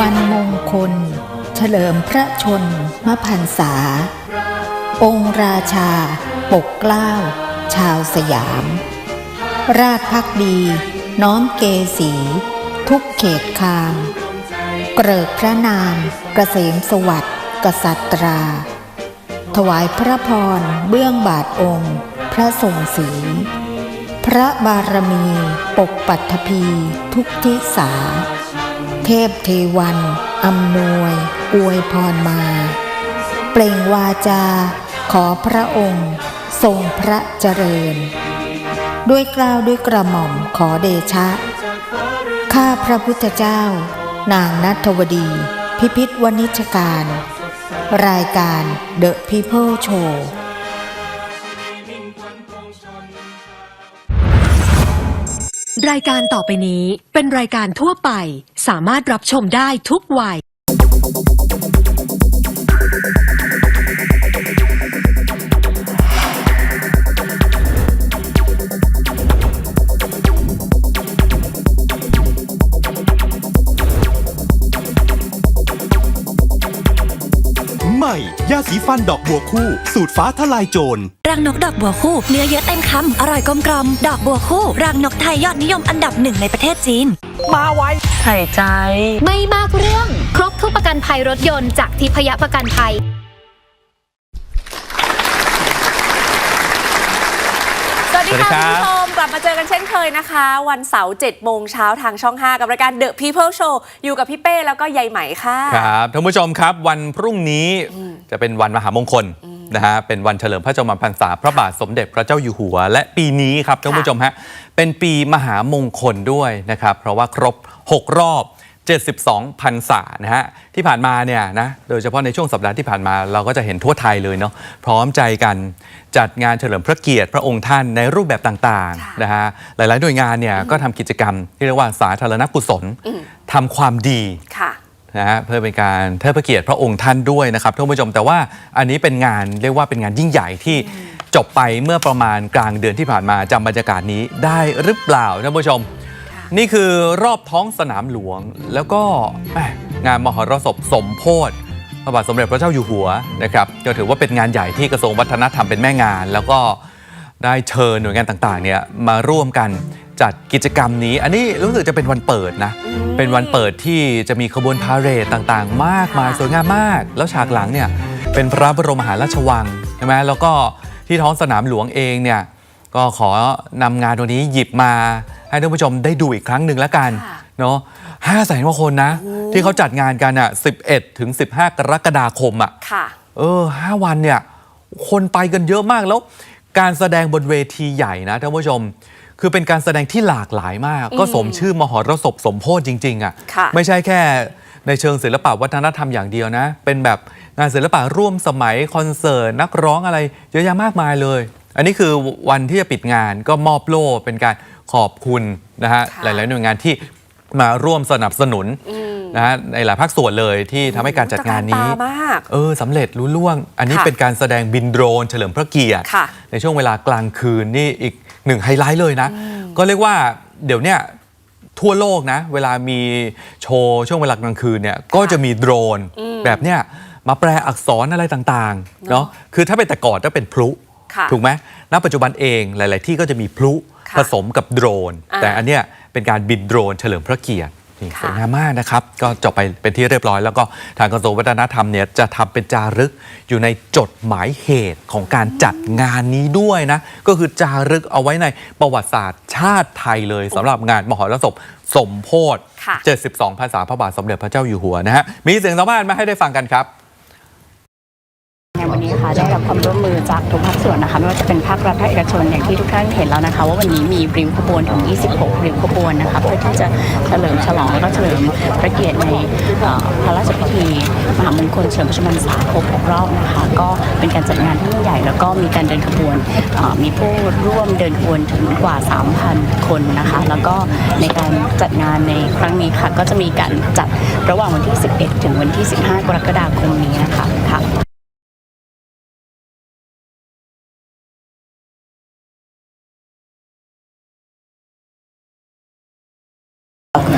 วันมงคล เฉลิมพระชนมพรรษา องค์ราชา ปกเกล้า ชาวสยาม ราชพักดี น้อมเกสีทุกเขตคาม เกริกพระนามเกษมสวัสดิ์กษัตรา ถวายพระพรเบื้องบาทองค์ พระทรงศีพระบารมี ปกปัตภีทุกทิสา เทพเทวันอำนวย อวยพรมา เปล่งวาจา ขอพระองค์ ทรงพระเจริญ ด้วยกล้าวด้วยกระหม่อมขอเดชะ ข้าพระพุทธเจ้า นางนัทวดี พิพิธวณิชการ รายการ The People Show รายการต่อไปนี้เป็นรายการทั่วไป สามารถรับชมได้ทุกวัย ใหม่ ยาสีฟันดอกบัวคู่ สูตรฟ้าทลายโจร รังนกดอกบัวคู่ เนื้อเยอะเต็มคำ อร่อยกลมกลอม ดอกบัวคู่ รังนกไทยยอดนิยมอันดับหนึ่งในประเทศจีน ใส่ใจ ไม่มากเรื่อง ครบทุกประกันภัยรถยนต์จากทิพยประกันภัย สวัสดีสวัสดีครัค่ะบคุณผู้ชมกลับมาเจอกันเช่นเคยนะคะ วันเสาร์7โมงเช้าทางช่อง 5 กับรายการ The People Show อยู่กับพี่เป้แล้วก็ยายไหมค่ะ ครับท่านผู้ชมครับ วันพรุ่งนี้จะเป็นวันมหามงคล นะฮะเป็นวันเฉลิมพระชนมพรรษาพระบาทสมเด็จพระเจ้าอยู่หัว และปีนี้ครับท่านผู้ชมฮะเป็นปีมหามงคลด้วยนะครับเพราะว่าครบ 6 รอบ 72พรรษานะฮะที่ผ่านมาเนี่ยนะโดยเฉพาะในช่วงสัปดาห์ที่ผ่านมาเราก็จะเห็นทั่วไทยเลยเนาะพร้อมใจกันจัดงานเฉลิมพระเกียรติพระองค์ท่านในรูปแบบต่างค่ะๆนะฮะหลายๆหน่วยงานเนี่ยก็ทำกิจกรรมที่เรียกว่าสาธารณกุศลทำความดีค่ะ นะฮะเพื่อเป็นการเทิดพระเกียรติพระองค์ท่านด้วยนะครับท่านผู้ชมแต่ว่าอันนี้เป็นงานเรียกว่าเป็นงานยิ่งใหญ่ที่จบไปเมื่อประมาณกลางเดือนที่ผ่านมาจำบรรยากาศนี้ได้หรือเปล่าท่านผู้ชม นี่คือรอบท้องสนามหลวง แล้วก็แหม่งานมหรสพสมโพธิพระบาทสมเด็จพระเจ้าอยู่หัวนะครับก็ถือว่าเป็นงานใหญ่ที่กระทรวงวัฒนธรรมเป็นแม่งาน แล้วก็ได้เชิญหน่วยงานต่างๆเนี่ยมาร่วมกัน จัดกิจกรรมนี้ อันนี้รู้สึกจะเป็นวันเปิดนะ เป็นวันเปิดที่จะมีขบวนพาเหรดต่างๆ มากมายค่ะสวยงามมาก แล้วฉากหลังเนี่ยเป็นพระบรมมหาราชวังใช่ไหมแล้วก็ที่ท้องสนามหลวงเองเนี่ยก็ขอนำงานตัวนี้หยิบมาให้ท่านผู้ชมได้ดูอีกครั้งหนึ่งแล้วกันค่ะเนาะห้าแสนกว่าคนนะ ที่เขาจัดงานกันอะ11 ถึง 15 กรกฎาคมอะค่ะเออห้าวันเนี่ย คนไปกันเยอะมากแล้ว การแสดงบนเวทีใหญ่นะท่านผู้ชม คือเป็นการแสดงที่หลากหลายมาก ก็สมชื่อมหรสพสมโพธิจริง ๆ อะ ค่ะไม่ใช่แค่ในเชิงศิลปะวัฒนธรรมอย่างเดียวนะ เป็นแบบงานศิลปะร่วมสมัยคอนเสิร์ตนักร้องอะไรเยอะแยะมากมายเลย อันนี้คือวันที่จะปิดงานก็มอบโล่เป็นการขอบคุณนะฮะค่ะ หลายๆหน่วยงานที่มาร่วมสนับสนุน นะฮะในหลายภาคส่วนเลยที่ทำให้การจัดงานนี้ตระกรตามาก เออสำเร็จรู้ล่วง อันนี้ค่ะเป็นการแสดงบินโดรนเฉลิมพระเกียรติ ค่ะในช่วงเวลากลางคืนนี่อีกหนึ่งไฮไลท์เลยนะ ก็เรียกว่าเดี๋ยวเนี้ยทั่วโลกนะ เวลามีโชว์ช่วงเวลากลางคืนเนี่ยก็จะมีโดรนแบบเนี้ยมาแปลอักษรอะไรต่างๆเนาะคือถ้าเป็นแต่ก่อนก็เป็นพลุ ค่ะถูกไหมณปัจจุบันเองหลาย ๆ ที่ก็จะมีพลุค่ะผสมกับโดรน อ่า แต่อันเนี้ยเป็นการบินโดรนเฉลิมพระเกียรติ นี่ค่ะสวยงามมากนะครับ ก็จบไปเป็นที่เรียบร้อย แล้วก็ทางกระทรวงวัฒนธรรมเนี่ยจะทำเป็นจารึกอยู่ในจดหมายเหตุของการจัดงานนี้ด้วยนะ ก็คือจารึกเอาไว้ในประวัติศาสตร์ชาติไทยเลยสำหรับงานมหรสพสมโพธิค่ะ72 ภาษาพระบาทสมเด็จพระเจ้าอยู่หัวนะฮะมีเสียงสัมภาษณ์มาให้ได้ฟังกันครับ ในวันนี้นะคะ ได้รับความร่วมมือจากทุกภาคส่วนนะคะไม่ว่าจะเป็นภาครัฐภาคเอกชนอย่างที่ทุกท่านเห็นแล้วนะคะ ว่าวันนี้มีริ้วขบวนถึง 26 ริ้วขบวนนะคะเพื่อที่จะเฉลิมฉลองแล้วก็เฉลิมพระเกียรติในพระราชพิธีมหามงคลเฉลิมพระชนมพรรษาครบ6รอบนะคะ ก็เป็นการจัดงานที่ยิ่งใหญ่แล้วก็มีการเดินขบวนมีผู้ร่วมเดินขบวนถึงกว่า 3,000 คนนะคะ แล้วก็ในการจัดงานในครั้งนี้ค่ะ ก็จะมีการจัดระหว่างวันที่ 11 ถึงวันที่ 15 กรกฎาคมนี้นะคะค่ะ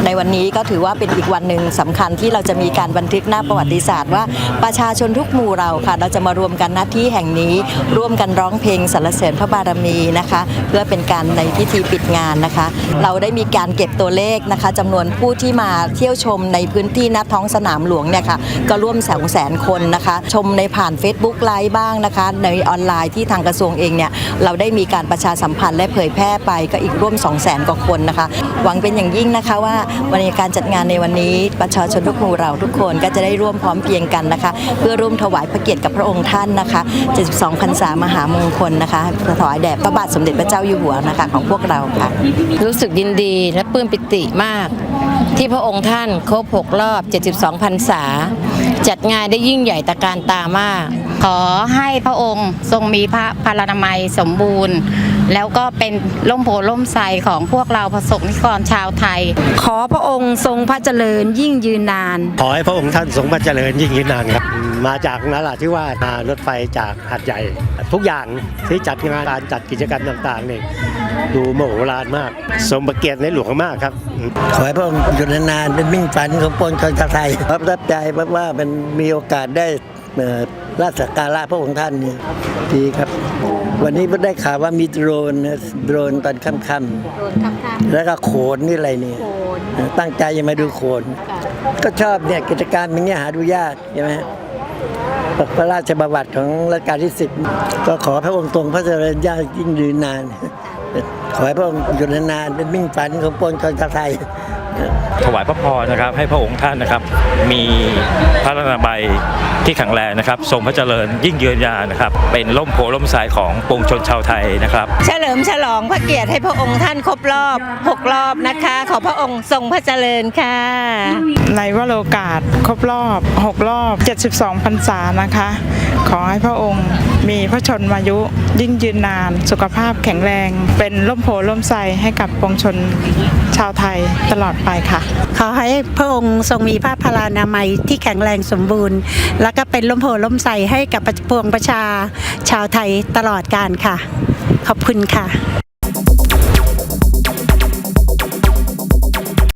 ในวันนี้ก็ถือว่าเป็นอีกวันหนึ่งสำคัญที่เราจะมีการบันทึกหน้าประวัติศาสตร์ว่าประชาชนทุกหมู่เราค่ะ เราจะมารวมกันหน้าที่แห่งนี้ ร่วมกันร้องเพลงสรรเสริญพระบารมีนะคะ เพื่อเป็นการในพิธีปิดงานนะคะ เราได้มีการเก็บตัวเลขนะคะจำนวนผู้ที่มาเที่ยวชมในพื้นที่หน้าท้องสนามหลวงเนี่ยค่ะก็ร่วมแสนแสนคนนะคะ ชมในผ่าน Facebook ไลฟ์บ้างนะคะ ในออนไลน์ที่ทางกระทรวงเองเนี่ยเราได้มีการประชาสัมพันธ์และเผยแพร่ไปก็อีกร่วม 2 0 0แสนกว่าคนนะคะ หวังเป็นอย่างยิ่งนะคะว่าวันในการจัดงานในวันนี้ประชาชนทุกหมู่เราทุกคนก็จะได้ร่วมพร้อมเพรียงกันนะคะ เพื่อร่วมถวายพระเกียรติกับพระองค์ท่านนะคะ 72พรรษามหามงคลนะคะถวายแด่พระบาทสมเด็จพระเจ้าอยู่หัวนะคะของพวกเราค่ะ รู้สึกยินดีและปลื้มปิติมาก ที่พระองค์ท่านครบ 6 รอบ 72พรรษา จัดงานได้ยิ่งใหญ่ตระการตามาก ขอให้พระองค์ทรงมีพระพลานามัยสมบูรณ์ แล้วก็เป็นล่มโพล่มไทรของพวกเราประสบนิกรชาวไทย ขอพระองค์ทรงพระเจริญยิ่งยืนนาน ขอให้พระองค์ท่านทรงพระเจริญยิ่งยืนนานครับ มาจากนราธิวาสมารถไฟจากหัดใหญ่ ทุกอย่างที่จัดงานการจัดกิจกรรมต่างๆนี่ดูโมโหลานมาก สมประเกียรติในหลวงมากครับ ขอให้พระองค์อยู่นานๆเป็นมิ่งฝันของปวงชนชาวไทยประทับใจเพราะว่ามันมีโอกาสได้เอ่อ ราชสักการะพระองค์ท่านนี่ดีครับ วันนี้ได้ข่าวว่ามีโดรนนะโดรนตอนค่ำๆแล้วก็โขนนี่อะไรนี่ตั้งใจจะมาดูโขนก็ชอบเนี่ยกิจการอย่างเงี้ยหาดูยากใช่ไหมพระราชประวัติของรัชกาลที่สิบก็ขอพระองค์ทรงพระเจริญยากยิ่งยืนนาน ขอให้พระองค์อยู่นานๆเป็นมิ่งฝันของปวงชนชาวไทย ถวายพระพรนะครับ ให้พระองค์ท่านนะครับ มีพระนามัยที่แข็งแรงนะครับ ทรงพระเจริญยิ่งยืนยาวนะครับ เป็นล่มโพล่มสายของปวงชนชาวไทยนะครับ เฉลิมฉลองพระเกียรติให้พระองค์ท่านครบรอบ 6 รอบนะคะ ขอพระองค์ทรงพระเจริญค่ะ ในวโรกาสครบรอบ 6 รอบ 72พรรษานะคะ ขอให้พระองค์มีพระชนมายุยิ่งยืนนาน สุขภาพแข็งแรง เป็นร่มโพล่มไทรให้กับปวงชน ชาวไทยตลอดไปค่ะ ขอให้พระองค์ทรงมีพระพลานามัยที่แข็งแรงสมบูรณ์ แล้วก็เป็นล่มโพล่มใสให้กับปวงประชาชาวไทยตลอดการค่ะ ขอบคุณค่ะ